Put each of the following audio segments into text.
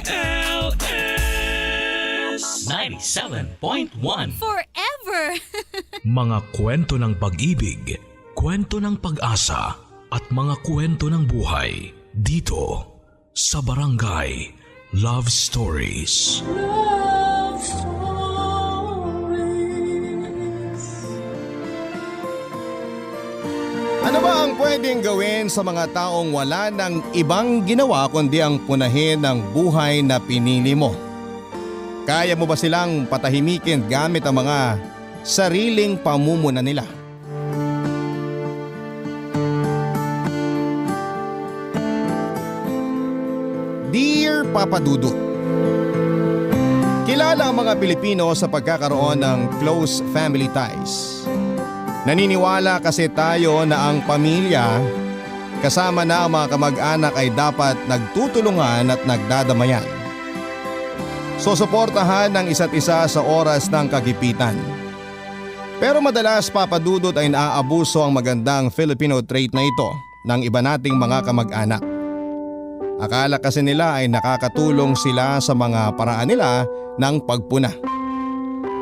DWILS 97.1 Forever! Mga kwento ng pag-ibig, kwento ng pag-asa at mga kwento ng buhay dito sa Barangay Love Stories. Ano pwedeng gawin sa mga taong wala ng ibang ginawa kundi ang punahin ng buhay na pinili mo? Kaya mo ba silang patahimikin gamit ang mga sariling pamumuna nila? Dear Papa Dudut, Kilala ang mga Pilipino sa pagkakaroon ng close family ties. Naniniwala kasi tayo na ang pamilya kasama na ang mga kamag-anak ay dapat nagtutulungan at nagdadamayan. Susuportahan ng isa't isa sa oras ng kagipitan. Pero madalas papadudot ay naaabuso ang magandang Filipino trait na ito ng iba nating mga kamag-anak. Akala kasi nila ay nakakatulong sila sa mga paraan nila ng pagpuna.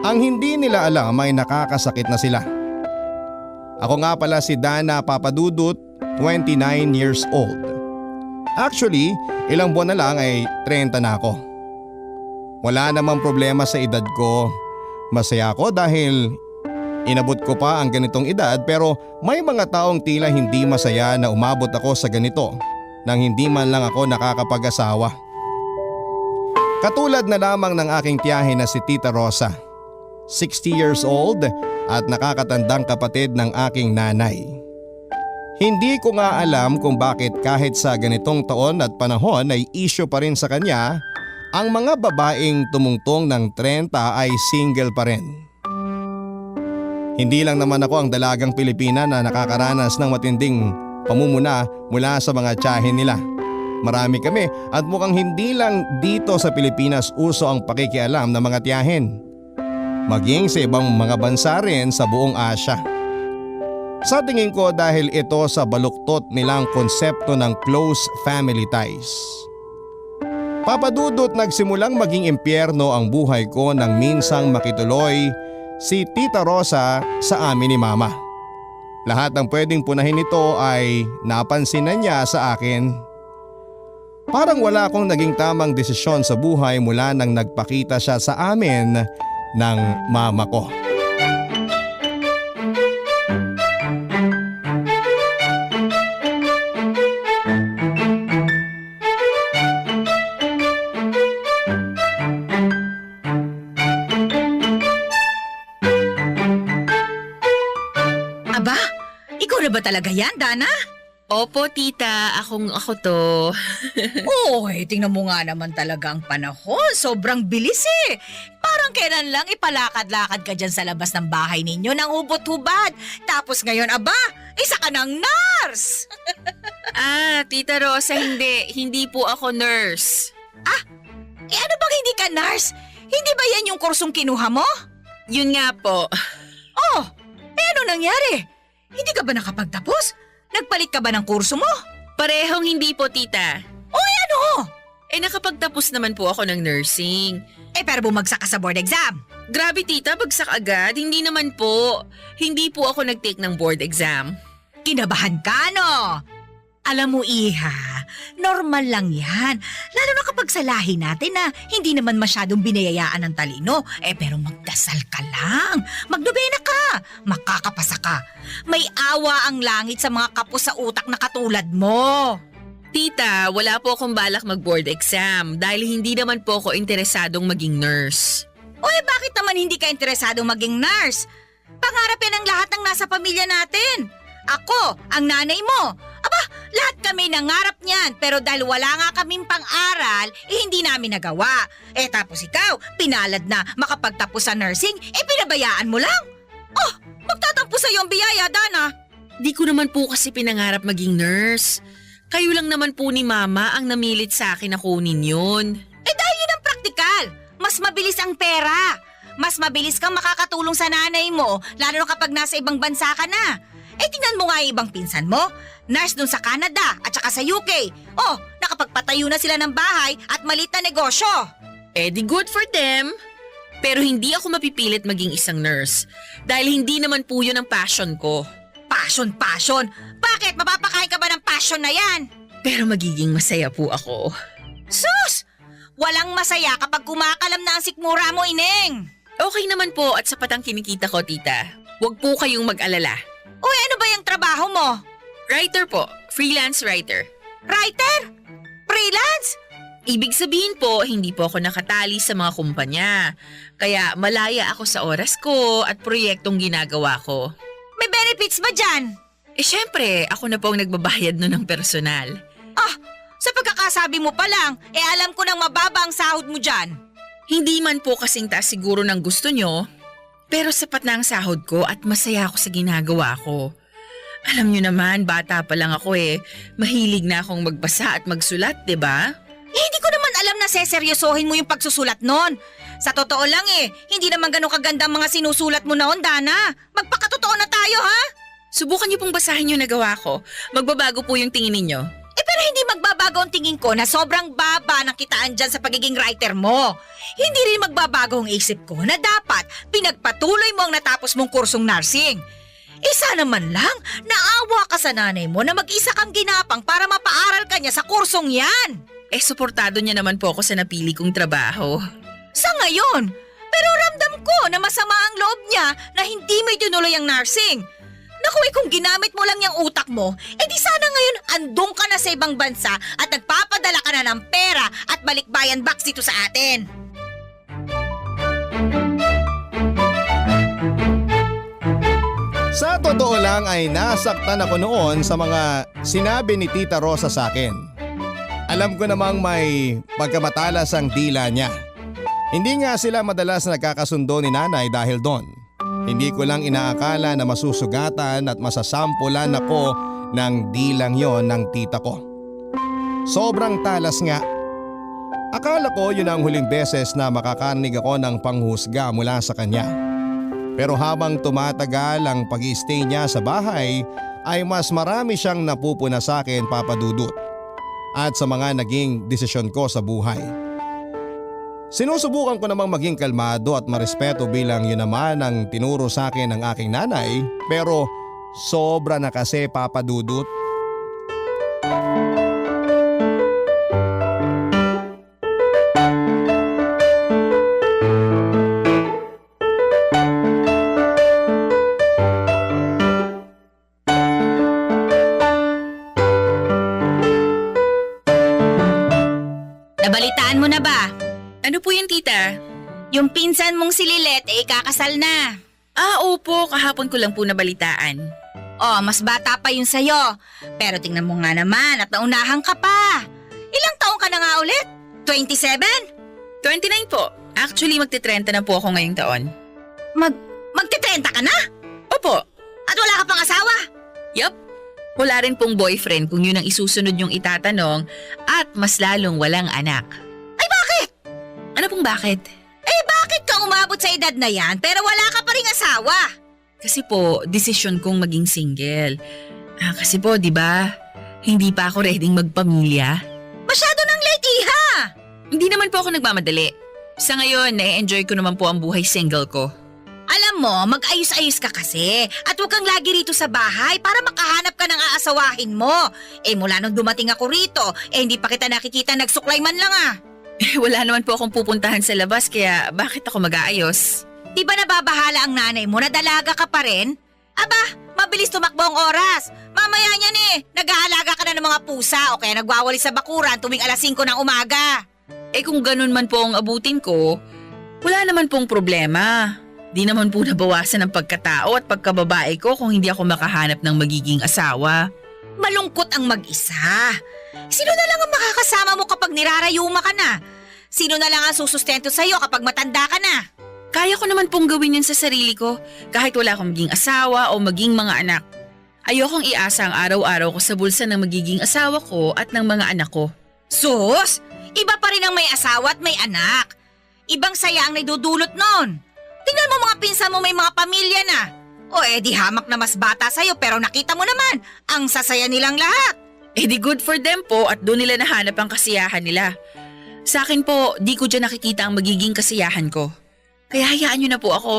Ang hindi nila alam ay nakakasakit na sila. Ako nga pala si Dana Papadudut, 29 years old. Actually, ilang buwan na lang ay 30 na ako. Wala namang problema sa edad ko. Masaya ako dahil inabot ko pa ang ganitong edad pero may mga taong tila hindi masaya na umabot ako sa ganito nang hindi man lang ako nakakapag-asawa. Katulad na lamang ng aking tiyahe na si Tita Rosa. 60 years old at nakakatandang kapatid ng aking nanay. Hindi ko nga alam kung bakit kahit sa ganitong taon at panahon ay issue pa rin sa kanya, ang mga babaeng tumungtong ng 30 ay single pa rin. Hindi lang naman ako ang dalagang Pilipina na nakakaranas ng matinding pamumuna mula sa mga tiyahin nila. Marami kami at mukhang hindi lang dito sa Pilipinas uso ang pakikialam ng mga tiyahin maging sa ibang mga bansa rin sa buong Asya. Sa tingin ko dahil ito sa baluktot nilang konsepto ng close family ties. Papadudot nagsimulang maging impyerno ang buhay ko nang minsang makituloy si Tita Rosa sa amin ni Mama. Lahat ng pwedeng punahin nito ay napansin na niya sa akin. Parang wala akong naging tamang desisyon sa buhay mula nang nagpakita siya sa amin ng mama ko. Aba, ikaw na ba talaga yan, Dana? Opo, tita. Akong ako to. Oy, tingnan mo nga naman talaga ang panahon. Sobrang bilis eh. Parang kailan lang ipalakad-lakad ka dyan sa labas ng bahay ninyo nang ubot-hubad. Tapos ngayon, aba, isa ka ng nurse. ah, tita Rosa, hindi. Hindi po ako nurse. Eh ano bang hindi ka nurse? Hindi ba yan yung kursong kinuha mo? Yun nga po. Oh, eh ano nangyari? Hindi ka ba nakapagtapos? Nagpalit ka ba ng kurso mo? Parehong hindi po, tita. Eh, nakapagtapos naman po ako ng nursing. Eh pero bumagsak ka sa board exam. Grabe, tita. Bagsak agad. Hindi naman po. Hindi po ako nag-take ng board exam. Kinabahan ka, no? Alam mo, Iha, normal lang yan. Lalo na kapag sa lahi natin na hindi naman masyadong binayayaan ng talino. Eh pero magdasal ka lang. Magdobena ka. Makakapasa ka. May awa ang langit sa mga kapos sa utak na katulad mo. Tita, wala po akong balak mag-board exam dahil hindi naman po ako interesadong maging nurse. Eh bakit naman hindi ka interesadong maging nurse? Pangarap yan ang lahat ng nasa pamilya natin. Ako, ang nanay mo. Aba, lahat kami nangarap niyan pero dahil wala nga kaming pang-aral, eh hindi namin nagawa. Eh tapos ikaw, pinalad na makapagtapos sa nursing, eh pinabayaan mo lang. Oh, magtatampo sa ang biyaya, Dana. Di ko naman po kasi pinangarap maging nurse. Kayo lang naman po ni mama ang namilit sa akin na kunin yun. Eh dahil yun ang praktikal. Mas mabilis ang pera. Mas mabilis kang makakatulong sa nanay mo, lalo na kapag nasa ibang bansa ka na. Eh tingnan mo nga yung ibang pinsan mo. Nurse dun sa Canada at saka sa UK. Oh, nakapagpatayo na sila ng bahay at malit na negosyo. Eh di good for them. Pero hindi ako mapipilit maging isang nurse. Dahil hindi naman po yun ang passion ko. Passion, passion. Bakit? Mapapakain ka ba ng passion na yan? Pero magiging masaya po ako. Sus! Walang masaya kapag kumakalam na ang sikmura mo, Ineng. Okay naman po at sapat ang kinikita ko, tita. Huwag po kayong mag-alala. Uy, ano ba yung trabaho mo? Writer po. Freelance writer. Writer? Freelance? Ibig sabihin po, hindi po ako nakatali sa mga kumpanya. Kaya malaya ako sa oras ko at proyektong ginagawa ko. May benefits ba dyan? Eh syempre, ako na po ang nagbabayad nun ng personal. Ah, sa pagkakasabi mo pa lang, eh alam ko nang mababa ang sahod mo dyan. Hindi man po kasing taas siguro ng gusto nyo, pero sapat na ang sahod ko at masaya ako sa ginagawa ko. Alam nyo naman, bata pa lang ako eh. Mahilig na akong magbasa at magsulat, ba? Eh, hindi ko naman alam na seseryosohin mo yung pagsusulat nun. Sa totoo lang eh, hindi naman ganun kaganda ang mga sinusulat mo noon, Dana. Magpakatotoo na tayo, ha? Subukan niyo pong basahin yung nagawa ko. Magbabago po yung tingin ninyo. Eh pero hindi magbabago ang tingin ko na sobrang baba ng kitaan dyan sa pagiging writer mo. Hindi rin magbabago ang isip ko na dapat pinagpatuloy mo ang natapos mong kursong nursing. Isa naman lang, naawa ka sa nanay mo na mag-isa kang ginapang para mapaaral ka niya sa kursong yan. Eh, suportado niya naman po ako sa napili kong trabaho. Sa ngayon, pero ramdam ko na masama ang loob niya na hindi mo itinuloy ang nursing. Naku, eh kung ginamit mo lang yung utak mo, eh di sana ngayon andong ka na sa ibang bansa at nagpapadala ka na ng pera at balikbayan box dito sa atin. Sa totoo lang ay nasaktan ako noon sa mga sinabi ni Tita Rosa sa akin. Alam ko namang may pagkamatalas ang dila niya. Hindi nga sila madalas nagkakasundo ni nanay dahil doon. Hindi ko lang inaakala na masusugatan at masasampulan ako ng dilang yon ng tita ko. Sobrang talas nga. Akala ko yun ang huling beses na makakarinig ako ng panghusga mula sa kanya. Pero habang tumatagal ang pag stay niya sa bahay ay mas marami siyang napupuna sa akin papadudot at sa mga naging desisyon ko sa buhay. Sinusubukan ko namang maging kalmado at marespeto bilang yun naman ang tinuro sa akin ng aking nanay pero sobra na kasi papadudot. Nabalitaan mo na ba? Ano po yung tita? Yung pinsan mong si Lilet eh kakasal na. Ah, opo. Kahapon ko lang po nabalitaan. Oh, mas bata pa yun sa'yo. Pero tingnan mo nga naman at naunahan ka pa. Ilang taong ka na nga ulit? 27? 29 po. Actually, magte-30 na po ako ngayong taon. Mag, magte-30 ka na? Opo. At wala ka pang asawa? Yup. Wala rin pong boyfriend kung yun ang isusunod yung itatanong at mas lalong walang anak. Ay bakit? Ano pong bakit? Eh bakit ka umabot sa edad na yan pero wala ka pa ring asawa? Kasi po, desisyon kong maging single. Ah, kasi po, di ba? Hindi pa ako ready magpamilya. Masyado nang late, iha! Hindi naman po ako nagmamadali. Sa ngayon, na-enjoy ko naman po ang buhay single ko. Alam mo, mag-ayos-ayos ka kasi at huwag kang lagi rito sa bahay para makahanap ka ng aasawahin mo. Eh mula nung dumating ako rito, eh hindi pa kita nakikita nagsuklay man lang ah. Wala naman po akong pupuntahan sa labas kaya bakit ako mag-aayos? Di ba nababahala ang nanay mo na dalaga ka pa rin? Aba, mabilis tumakbo ang oras. Mamaya niyan eh, nag-aalaga ka na ng mga pusa o kaya nagwawali sa bakuran tuwing alas 5 ng umaga. Eh kung ganun man po ang abutin ko, wala naman pong problema. Di naman po nabawasan ang pagkatao at pagkababae ko kung hindi ako makahanap ng magiging asawa. Malungkot ang mag-isa. Sino na lang ang makakasama mo kapag nirarayuma ka na? Sino na lang ang susustento sa'yo kapag matanda ka na? Kaya ko naman pong gawin yun sa sarili ko kahit wala akong maging asawa o maging mga anak. Ayokong iasa ang araw-araw ko sa bulsa ng magiging asawa ko at ng mga anak ko. Sus! Iba pa rin ang may asawa at may anak. Ibang saya ang naidudulot nun. Tingnan mo mga pinsan mo may mga pamilya na. O eh di hamak na mas bata sa'yo pero nakita mo naman, ang sasaya nilang lahat. Eh di good for them po at doon nila nahanap ang kasiyahan nila. Sa akin po, di ko dyan nakikita ang magiging kasiyahan ko. Kaya hayaan nyo na po ako.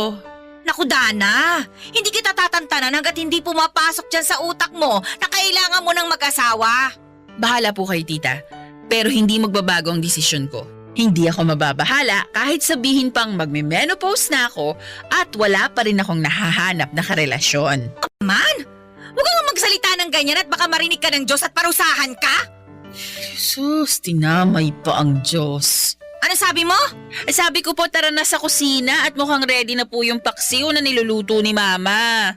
Naku Dana, hindi kita tatantanan hanggat hindi pumapasok dyan sa utak mo na kailangan mo ng mag-asawa. Bahala po kayo tita, pero hindi magbabago ang desisyon ko. Hindi ako mababahala kahit sabihin pang magme-menopause na ako at wala pa rin akong nahahanap na karelasyon. Man, huwag kang magsalita ng ganyan at baka marinig ka ng Diyos at parusahan ka. Sus, tinamay pa ang Diyos. Ano sabi mo? Eh, sabi ko po tara na sa kusina at mukhang ready na po yung paksiw na niluluto ni Mama.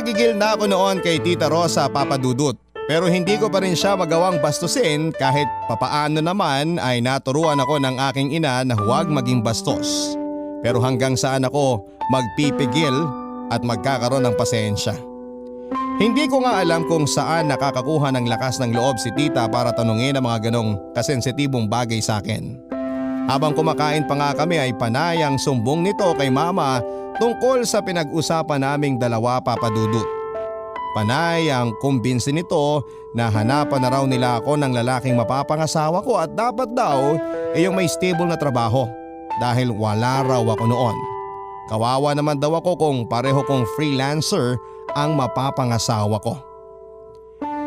Gigil na ako noon kay Tita Rosa Papadudut. Pero hindi ko pa rin siya magawang bastusin kahit papaano naman ay naturuan ako ng aking ina na huwag maging bastos. Pero hanggang saan ako magpipigil at magkakaroon ng pasensya. Hindi ko nga alam kung saan nakakakuha ng lakas ng loob si tita para tanungin ang mga ganong kasensitibong bagay sa akin. Habang kumakain pa nga kami ay panayang sumbong nito kay mama tungkol sa pinag-usapan naming dalawa papadudot. Panay ang kumbinsi nito na hanapan na raw nila ako ng lalaking mapapangasawa ko at dapat daw ay yung may stable na trabaho dahil wala raw ako noon. Kawawa naman daw ako kung pareho kong freelancer ang mapapangasawa ko.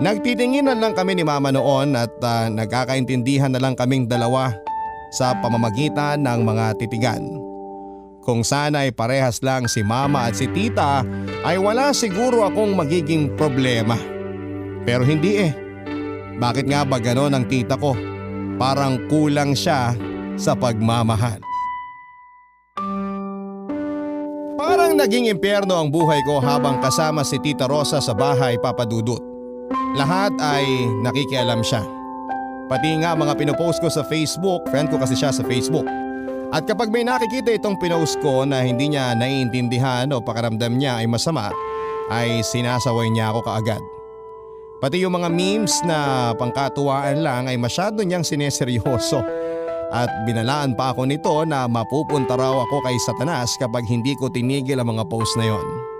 Nagtitinginan lang kami ni mama noon at ah, nagkakaintindihan na lang kaming dalawa sa pamamagitan ng mga titigan. Kung sana ay parehas lang si mama at si tita ay wala siguro akong magiging problema. Pero hindi eh. Bakit nga ba ganon ang tita ko? Parang kulang siya sa pagmamahal. Parang naging impyerno ang buhay ko habang kasama si Tita Rosa sa bahay papadudot. Lahat ay nakikialam siya. Pati nga mga pinopost ko sa Facebook, friend ko kasi siya sa Facebook. At kapag may nakikita itong pinost ko na hindi niya naiintindihan o pakaramdam niya ay masama, ay sinasaway niya ako kaagad. Pati yung mga memes na pangkatuwaan lang ay masyado niyang sineseryoso. At binalaan pa ako nito na mapupunta raw ako kay Satanas kapag hindi ko tinigil ang mga post na yon.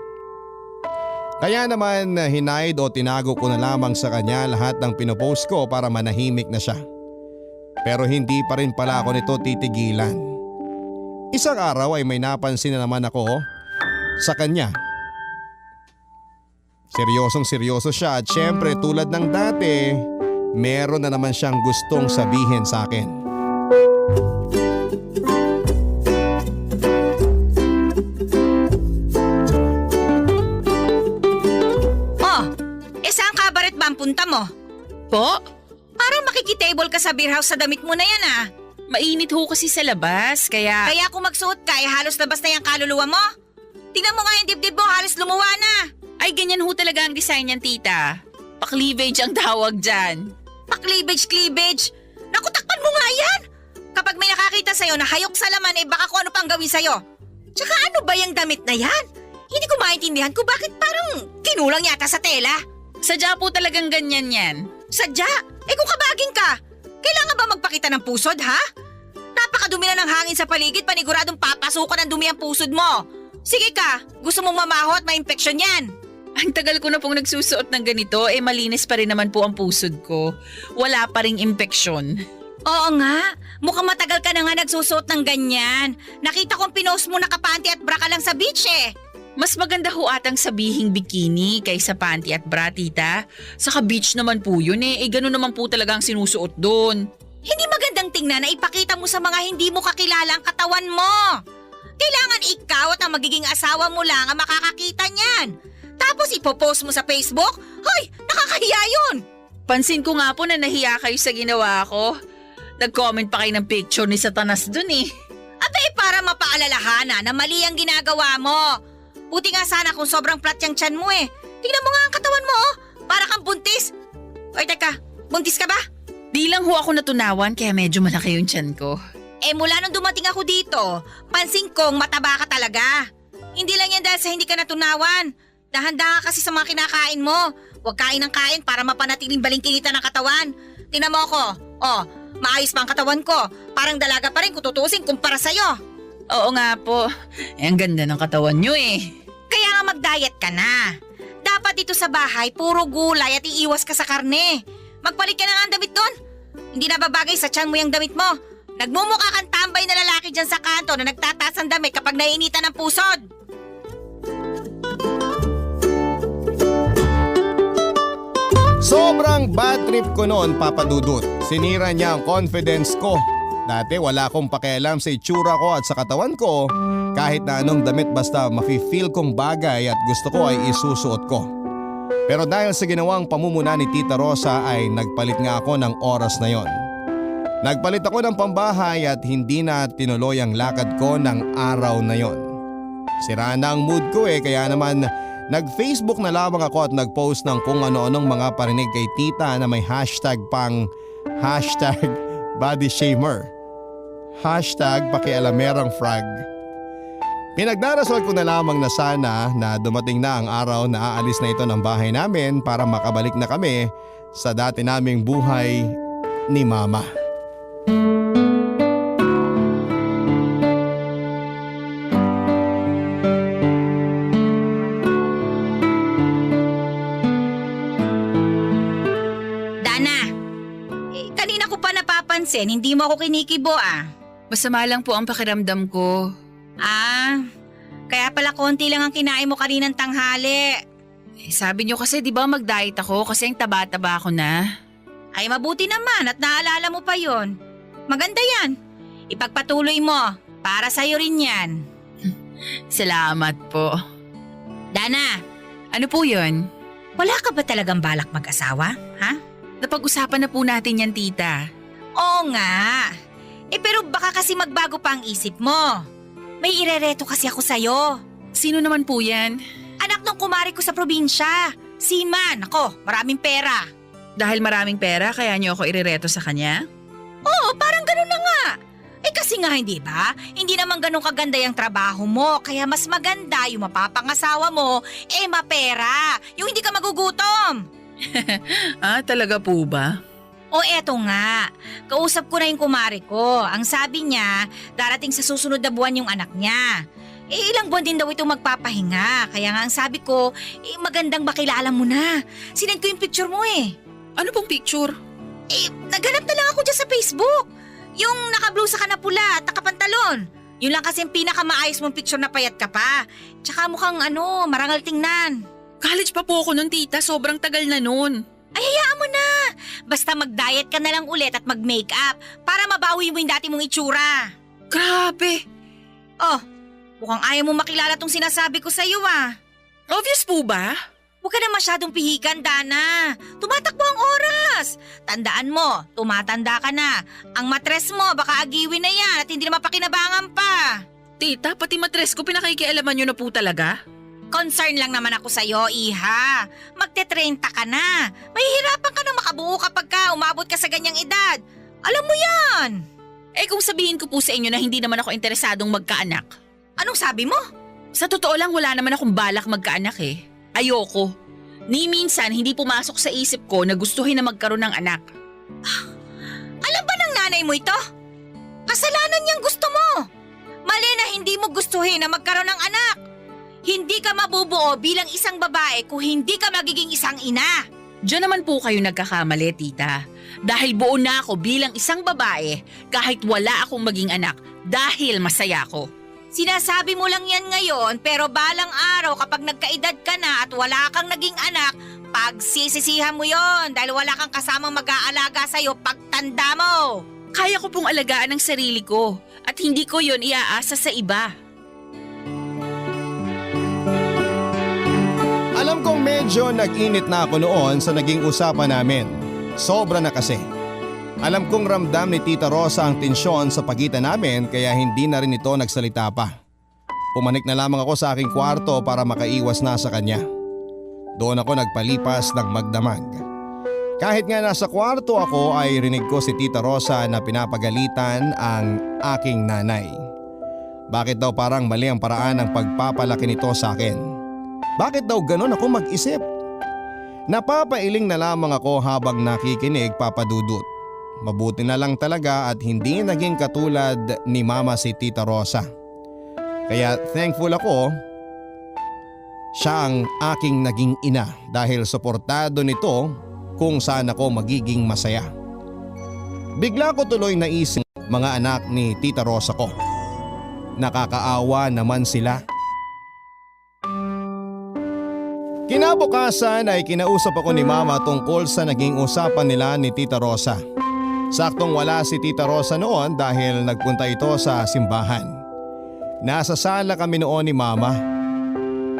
Kaya naman hinaid o tinago ko na lamang sa kanya lahat ng pinopost ko para manahimik na siya. Pero hindi pa rin pala ako nito titigilan. Isang araw ay may napansin na naman ako sa kanya. Seryosong seryoso siya at syempre tulad ng dati, meron na naman siyang gustong sabihin sa akin. Punta mo? Po? Parang makikitable ka sa beer house sa damit mo na yan ah. Mainit ho kasi sa labas, kaya... Kaya kung magsuot ka, eh halos labas na yung kaluluwa mo. Tingnan mo nga yung dibdib mo, halos lumuwa na. Ay, ganyan ho talaga ang design niyan, tita. Pa-cleavage ang tawag dyan. Pa-cleavage-cleavage. Naku, takpan mo nga yan. Kapag may nakakita sa'yo na hayok sa laman, eh baka kung ano pang gawin sa'yo. Tsaka ano ba yung damit na yan? Hindi ko maintindihan kung bakit parang kinulang yata sa tela. Sadya po talagang ganyan yan. Sadya, eh kung kabaging ka, kailangan ba magpakita ng pusod, ha? Napakadumi na ng hangin sa paligid, paniguradong papasukan ang dumi ang pusod mo. Sige ka, gusto mong mamaho at ma-infection yan. Ang tagal ko na pong nagsusuot ng ganito, eh malinis pa rin naman po ang pusod ko. Wala pa ring impeksyon. Oo nga, mukhang matagal ka na nga nagsusuot ng ganyan. Nakita kong pinost mo nakapanty at bra ka lang sa beach eh. Mas maganda ho atang sabihing bikini kaysa panty at bra, tita. Saka beach naman po yun eh. Eh, ganun naman po talaga ang sinusuot doon. Hindi magandang tingnan na ipakita mo sa mga hindi mo kakilala ang katawan mo. Kailangan ikaw at ang magiging asawa mo lang ang makakakita niyan. Tapos ipopost mo sa Facebook? Hoy, nakakahiya yun! Pansin ko nga po na nahiya kayo sa ginawa ko. Nag-comment pa kayo ng picture ni Satanas dun eh. Abay, para mapaalalahanan na mali ang ginagawa mo. Buti nga sana kung sobrang flat yung tiyan mo eh. Tingnan mo nga ang katawan mo oh. Para kang buntis. Oy, teka, buntis ka ba? Di lang ho ako natunawan kaya medyo malaki yung tiyan ko. Eh mula nung dumating ako dito, pansin kong mataba ka talaga. Hindi lang yan dahil sa hindi ka natunawan. Dahanda ka kasi sa mga kinakain mo. Huwag kain ng kain para mapanatiling balingkinitan ng katawan. Tingnan mo ako. Oh, maayos pa ang katawan ko. Parang dalaga pa rin kung tutusin kumpara sa'yo. Oo nga po. Eh, ang ganda ng katawan nyo eh. Kaya nga mag-diet ka na. Dapat dito sa bahay, puro gulay at iiwas ka sa karne. Magpalit ka na nga ang damit doon. Hindi na babagay sa tiyan mo yung damit mo. Nagmumukha kang tambay na lalaki dyan sa kanto na nagtataas ang damit kapag naiinitan ng pusod. Sobrang bad trip ko noon papadudot. Sinira niya ang confidence ko. Dati wala akong pakialam sa itsura ko at sa katawan ko. Kahit na anong damit basta mafe-feel kong bagay at gusto ko ay isusuot ko. Pero dahil sa ginawang pamumuna ni Tita Rosa ay nagpalit nga ako ng oras na yon. Nagpalit ako ng pambahay at hindi na tinuloy ang lakad ko ng araw na yon. Sira na ang mood ko eh kaya naman nag-Facebook na lamang ako at nag-post ng kung ano-anong mga parinig kay tita na may hashtag pang hashtag body shamer. Hashtag pakialamerang frag. Pinagdarasal ko na lamang na sana na dumating na ang araw na aalis na ito ng bahay namin para makabalik na kami sa dati naming buhay ni Mama. Dana, eh, kanina ko pa napapansin, hindi mo ako kinikibo ah. Masama lang po ang pakiramdam ko. Ah, kaya pala konti lang ang kinain mo kaninang tanghali. Eh, sabi nyo kasi di ba mag-diet ako kasi ang taba-taba ako na. Ay mabuti naman at naalala mo pa yon. Maganda yan. Ipagpatuloy mo. Para sa'yo rin yan. Salamat po. Dana, Ano po yun? wala ka ba talagang balak mag-asawa? Ha? Napag-usapan na po natin yan, tita. Oo nga. Eh pero baka kasi magbago pa ang isip mo. May irereto kasi ako sa'yo. Sino naman po yan? Anak ng kumari ko sa probinsya. Si Man. Ako, maraming pera. Dahil maraming pera kaya nyo ako irereto sa kanya? Oo, parang ganun na nga. Eh kasi nga hindi ba? Hindi naman ganun kaganda yung trabaho mo. Kaya mas maganda yung mapapangasawa mo, eh mapera. Yung hindi ka magugutom. Ah, talaga po ba? O eto nga, kausap ko na yung kumari ko. Ang sabi niya, darating sa susunod na buwan yung anak niya. Eh ilang buwan din daw itong magpapahinga. Kaya nga ang sabi ko, eh magandang makilala mo na. Sinend ko yung picture mo eh. Ano pong picture? Eh, naghanap na lang ako dyan sa Facebook. Yung nakablusa ka na pula at nakapantalon. Yun lang kasi yung pinakamaayos mong picture na payat ka pa. Tsaka mukhang ano, marangal tingnan. College pa po ako nun, tita. Sobrang tagal na nun. Basta mag-diet ka na lang ulit at mag-makeup para mabawi mo yung dati mong itsura. Grabe. Oh, mukhang ayaw mo makilala tong sinasabi ko sa'yo ah. Obvious po ba? Huwag ka na masyadong pihikan, Dana. Tumatakbo ang oras. Tandaan mo, tumatanda ka na. Ang matres mo, baka agiwin na yan at hindi na mapakinabangan pa. Tita, pati matres ko pinakikialaman nyo na po talaga. Concern lang naman ako sa'yo, Iha. Magte-30 ka na. Mahihirapan ka na makabuo kapag ka umabot ka sa ganyang edad. Alam mo yan. Eh kung sabihin ko po sa inyo na hindi naman ako interesadong magkaanak. Anong sabi mo? Sa totoo lang wala naman akong balak magkaanak eh. Ayoko. Ni minsan hindi pumasok sa isip ko na gustuhin na magkaroon ng anak. Alam ba ng nanay mo ito? Kasalanan niyang gusto mo. Mali na hindi mo gustuhin na magkaroon ng anak. Hindi ka mabubuo bilang isang babae kung hindi ka magiging isang ina. Diyan naman po kayo nagkakamali, tita. Dahil buo na ako bilang isang babae kahit wala akong maging anak dahil masaya ako. Sinasabi mo lang yan ngayon pero balang araw kapag nagkaedad ka na at wala kang naging anak, pagsisisihan mo yon dahil wala kang kasamang mag-aalaga sa'yo pagtanda mo. Kaya ko pong alagaan ang sarili ko at hindi ko yon iaasa sa iba. Alam kong medyo nag-init na ako noon sa naging usapan namin. Sobra na kasi. Alam kong ramdam ni Tita Rosa ang tensyon sa pagitan namin kaya hindi na rin ito nagsalita pa. Pumanik na lamang ako sa aking kwarto para makaiwas na sa kanya. Doon ako nagpalipas ng magdamag. Kahit nga nasa kwarto ako ay rinig ko si Tita Rosa na pinapagalitan ang aking nanay. Bakit daw parang mali ang paraan ng pagpapalaki nito sa akin? Bakit daw ganon ako mag-isip? Napapailing na lamang ako habang nakikinig papadudot. Mabuti na lang talaga at hindi naging katulad ni mama si Tita Rosa. Kaya thankful ako siya ang aking naging ina dahil suportado nito kung saan ako magiging masaya. Bigla ko tuloy naisip mga anak ni Tita Rosa ko. Nakakaawa naman sila. Kinabukasan ay kinausap ako ni Mama tungkol sa naging usapan nila ni Tita Rosa. Saktong wala si Tita Rosa noon dahil nagpunta ito sa simbahan. Nasa sala kami noon ni Mama.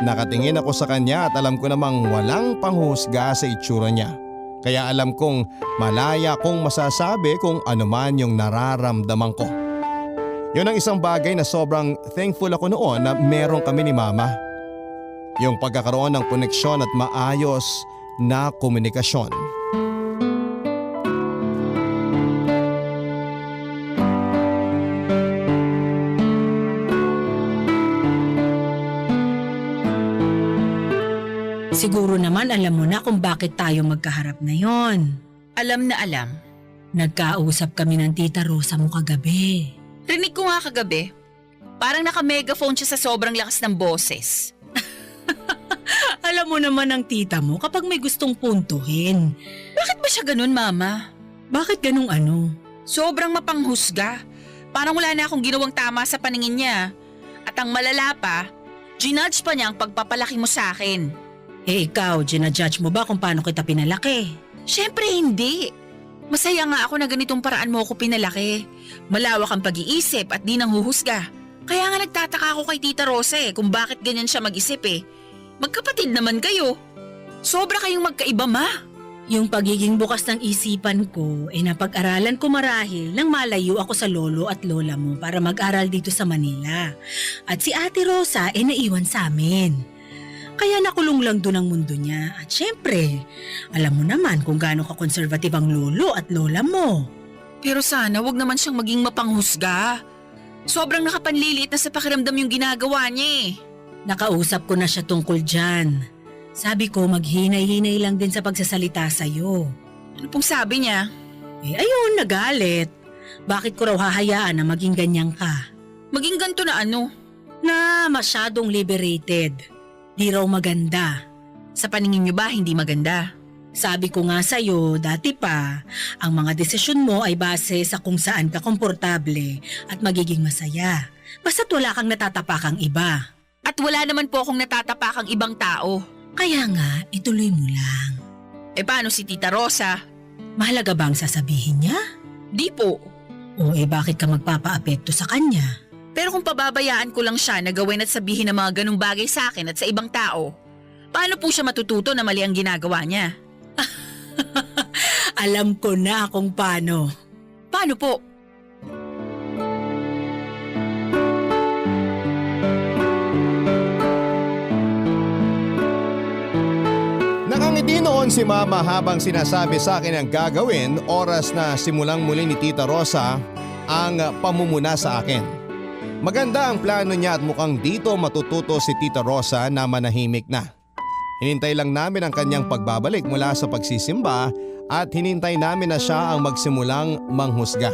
Nakatingin ako sa kanya at alam ko namang walang panghusga sa itsura niya. Kaya alam kong malaya kong masasabi kung ano man yung nararamdaman ko. Yun ang isang bagay na sobrang thankful ako noon na meron kami ni Mama. Yung pagkakaroon ng koneksyon at maayos na komunikasyon. Siguro naman alam mo na kung bakit tayo magkaharap na yon. Alam na alam. Nagkausap kami ng tita Rosa mo kagabi. Rinig ko nga kagabi. Parang naka-megaphone siya sa sobrang lakas ng boses. Alam mo naman ang tita mo kapag may gustong puntuhin. Bakit ba siya ganun, Mama? Bakit ganung ano? Sobrang mapanghusga. Parang wala na akong ginawang tama sa paningin niya. At ang malala pa, ginudge pa niya ang pagpapalaki mo sa akin. Eh ikaw, ginajudge mo ba kung paano kita pinalaki? Siyempre hindi. Masaya nga ako na ganitong paraan mo ako pinalaki. Malawak ang pag-iisip at di nang huhusga. Kaya nga nagtataka ako kay Tita Rosa eh kung bakit ganyan siya mag-isip eh. Magkapatid naman kayo. Sobra kayong magkaiba ma. Yung pagiging bukas ng isipan ko, eh napag-aralan ko marahil nang malayo ako sa lolo at lola mo para mag-aral dito sa Manila. At si Ate Rosa eh naiwan sa amin. Kaya nakulong lang doon ang mundo niya. At syempre, alam mo naman kung gaano ka-conservative ang lolo at lola mo. Pero sana wag naman siyang maging mapanghusga. Sobrang nakapanliliit na sa pakiramdam yung ginagawa niya eh. Nakausap ko na siya tungkol dyan. Sabi ko maghinay-hinay lang din sa pagsasalita sa'yo. Ano pong sabi niya? Eh ayun, nagalit. Bakit ko raw hahayaan na maging ganyan ka? Maging ganto na ano? Na masyadong liberated. Di raw maganda. Sa paningin niyo ba hindi maganda? Sabi ko nga sa'yo, dati pa, ang mga desisyon mo ay base sa kung saan ka komportable at magiging masaya. Basta't wala kang natatapakang iba. At wala naman po akong natatapakang ibang tao. Kaya nga, ituloy mo lang. Eh paano si Tita Rosa? Mahalaga bang sasabihin niya? Di po. O eh bakit ka magpapaapekto sa kanya? Pero kung pababayaan ko lang siya na gawin at sabihin ng mga ganong bagay sa akin at sa ibang tao, paano po siya matututo na mali ang ginagawa niya? Alam ko na kung paano. Paano po? Noon si Mama habang sinasabi sa akin ang gagawin oras na simulang muli ni Tita Rosa ang pamumuna sa akin. Maganda ang plano niya at mukhang dito matututo si Tita Rosa na manahimik na. Hinintay lang namin ang kanyang pagbabalik mula sa pagsisimba at hinintay namin na siya ang magsimulang manghusga.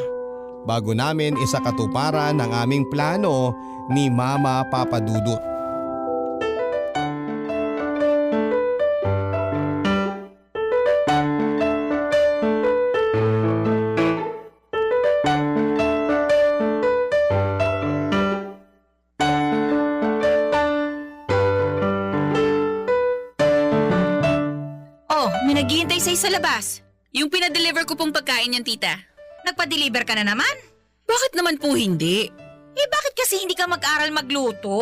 Bago namin isakatuparan ang aming plano ni Mama Papadudut. Naghihintay sa'yo sa labas. Yung pinadeliver ko pong pagkain yan, tita. Nagpa-deliver ka na naman? Bakit naman po hindi? Eh bakit kasi hindi ka mag-aral magluto?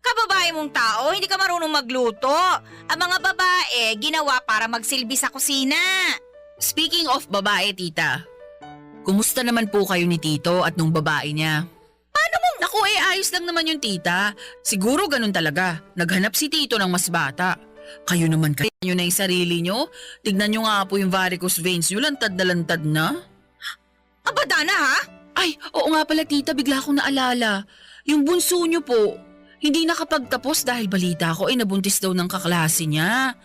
Kababae mong tao, hindi ka marunong magluto. Ang mga babae, ginawa para magsilbi sa kusina. Speaking of babae, tita. Kumusta naman po kayo ni Tito at nung babae niya? Paano mo? Naku, eh ayos lang naman yung tita. Siguro ganun talaga. Naghanap si Tito ng mas bata. Kayo naman kaya nyo na yung sarili nyo. Tignan nyo nga po yung varicose veins nyo. Lantad na lantad na. Abada na ha? Ay, oo nga pala tita, bigla akong naalala. Yung bunso nyo po, hindi nakapagtapos dahil balita ko ay nabuntis daw ng kaklase niya.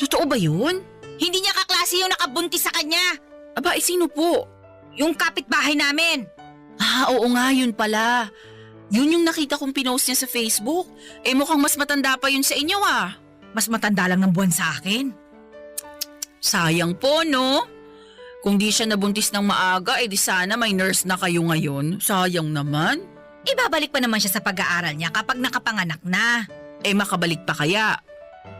Totoo ba yun? Hindi niya kaklase yung nakabuntis sa kanya. Aba, eh sino po? Yung kapitbahay namin. Ah, oo nga, yun pala. Yun yung nakita kong pinost niya sa Facebook. Eh mukhang mas matanda pa yun sa inyo ah. Mas matanda lang ng buwan sa akin. Sayang po, no? Kung di siya nabuntis ng maaga, eh di sana may nurse na kayo ngayon. Sayang naman. Ibabalik pa naman siya sa pag-aaral niya kapag nakapanganak na. Eh makabalik pa kaya?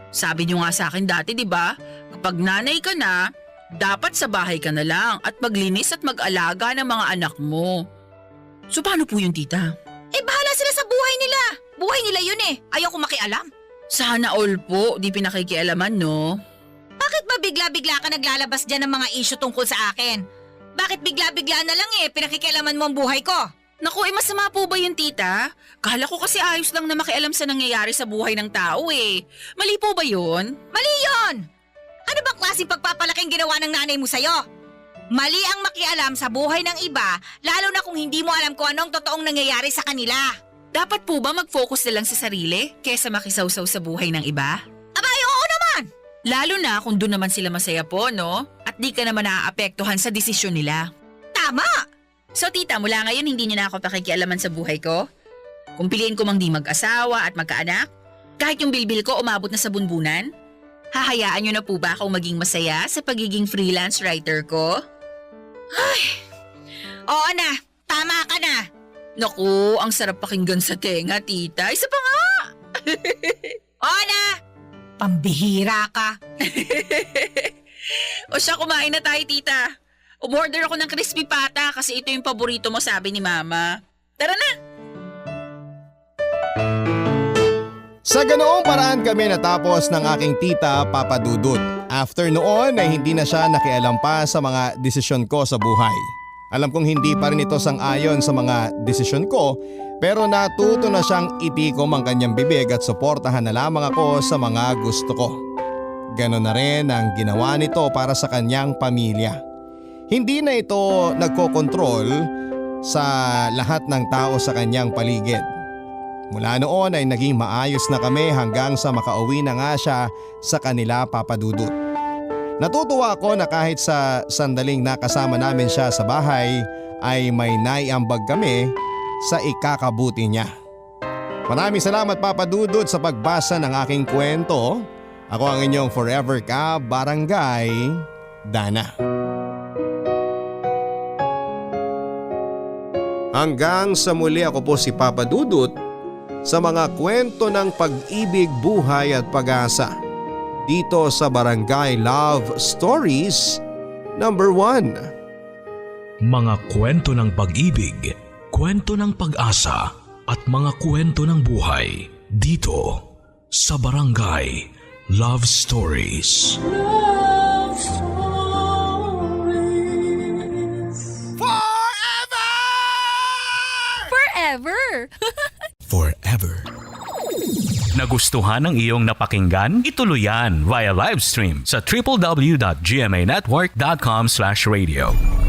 Sabi niyo nga sa akin dati, di ba? Kapag nanay ka na, dapat sa bahay ka na lang at maglinis at mag-alaga ng mga anak mo. So paano po yun, tita? Eh bahala sila sa buhay nila. Buhay nila yun eh. Ayaw ko makialam. Sana all po, di pinakikialaman, no? Bakit ba bigla-bigla ka naglalabas dyan ng mga issue tungkol sa akin? Bakit bigla-bigla na lang eh pinakikialaman mo ang buhay ko? Naku, eh masama po ba yun, tita? Kala ko kasi ayos lang na makialam sa nangyayari sa buhay ng tao eh. Mali po ba yun? Mali yon! Ano bang klaseng pagpapalaking ginawa ng nanay mo sa'yo? Mali ang makialam sa buhay ng iba, lalo na kung hindi mo alam kung anong totoong nangyayari sa kanila. Dapat po ba mag-focus na lang sa sarili kesa makisawsaw sa buhay ng iba? Abay, oo naman! Lalo na kung doon naman sila masaya po, no? At di ka naman naaapektuhan sa desisyon nila. Tama! So tita, mula ngayon hindi niyo na ako pakikialaman sa buhay ko? Kung piliin ko mang di mag-asawa at magkaanak? Kahit yung bilbil ko umabot na sa bunbunan? Hahayaan niyo na po ba akong maging masaya sa pagiging freelance writer ko? Oo na, tama ka na. Naku, ang sarap pakinggan sa tenga, tita. Isa pa nga! Oo na! Pambihira ka. O siya, kumain na tayo, tita. Umorder ako ng crispy pata kasi ito yung paborito mo, sabi ni mama. Tara na! Sa ganoong paraan kami natapos ng aking tita Papa Dudut. After noon ay hindi na siya nakialam pa sa mga desisyon ko sa buhay. Alam kong hindi pa rin ito sang-ayon sa mga desisyon ko pero natuto na siyang itikom ang kanyang bibig at suportahan na lamang ako sa mga gusto ko. Ganon na rin ang ginawa nito para sa kanyang pamilya. Hindi na ito nagkokontrol sa lahat ng tao sa kanyang paligid. Mula noon ay naging maayos na kami hanggang sa makauwi na nga siya sa kanila papadudot. Natutuwa ako na kahit sa sandaling nakasama namin siya sa bahay ay may naiambag kami sa ikakabuti niya. Maraming salamat papadudot sa pagbasa ng aking kwento. Ako ang inyong forever ka barangay Dana. Hanggang sa muli ako po si Papa Dudut sa mga kwento ng pag-ibig, buhay at pag-asa. Dito sa Barangay Love Stories number 1. Mga kwento ng pag-ibig, kwento ng pag-asa at mga kwento ng buhay dito sa Barangay Love Stories. Forever! Forever. Nagustuhan ng iyong napakinggan? Ituloy yan via live stream sa www.gmanetwork.com/radio.